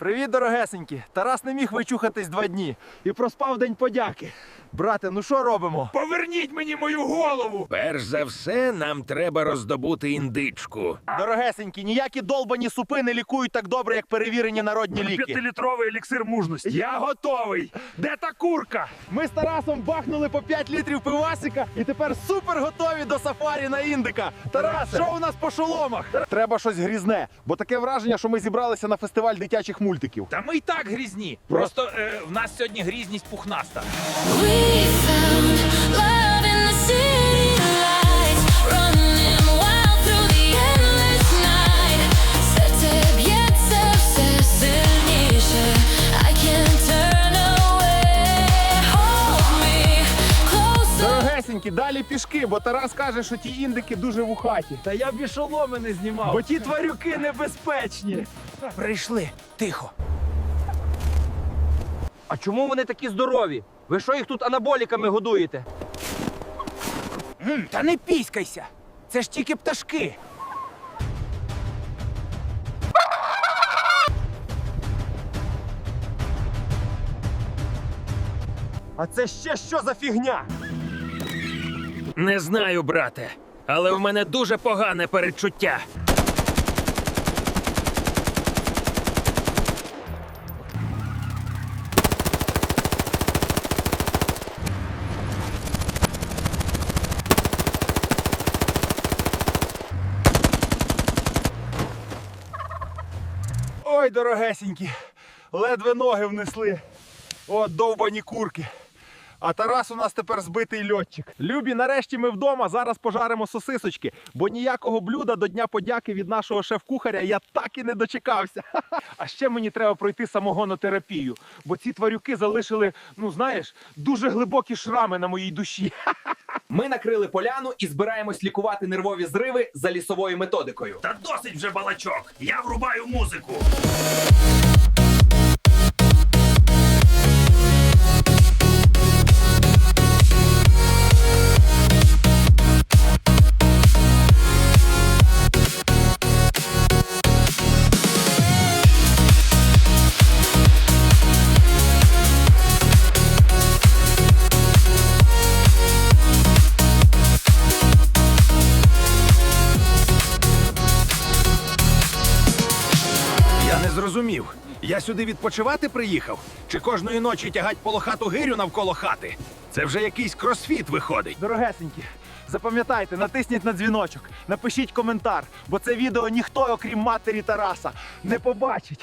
Привіт, дорогесенькі! Тарас не міг вичухатись два дні і проспав день подяки. Брате, ну що робимо? Поверніть мені мою голову! Перш за все, нам треба роздобути індичку. Дорогесенькі, ніякі долбані супи не лікують так добре, як перевірені народні ліки. П'ятилітровий еліксир мужності. Я готовий! Де та курка? Ми з Тарасом бахнули по 5 літрів пивасика і тепер супер готові до сафарі на індика. Тарас, що у нас по шоломах? Треба щось грізне, бо таке враження, що ми зібралися на фестиваль дитячих мультиків. Та ми й так грізні. Просто е, в нас сьогодні грізність пухнаста. We found closer. Далі пішки, бо Тарас каже, що ті індики дуже вухаті. Та я б і шоломи не знімав. Бо ті тварюки небезпечні. Прийшли. Тихо. А чому вони такі здорові? Ви що їх тут анаболіками годуєте? М, та не піськайся. Це ж тільки пташки. А це ще що за фігня? Не знаю, брате, але в мене дуже погане передчуття. Ой, дорогесенькі, ледве ноги внесли. О, довбані курки. А Тарас у нас тепер збитий льотчик. Любі, нарешті ми вдома. Зараз пожаримо сосисочки, бо ніякого блюда до Дня подяки від нашого шеф-кухаря я так і не дочекався. А ще мені треба пройти самогонотерапію, бо ці тварюки залишили, ну знаєш, дуже глибокі шрами на моїй душі. Ми накрили поляну і збираємось лікувати нервові зриви за лісовою методикою. Та досить вже балачок. Я врубаю музику. Зрозумів. Я сюди відпочивати приїхав? Чи кожної ночі тягать полохату гирю навколо хати? Це вже якийсь кросфіт виходить. Дорогесенькі, запам'ятайте, натисніть на дзвіночок, напишіть коментар, бо це відео ніхто, окрім матері Тараса, не побачить.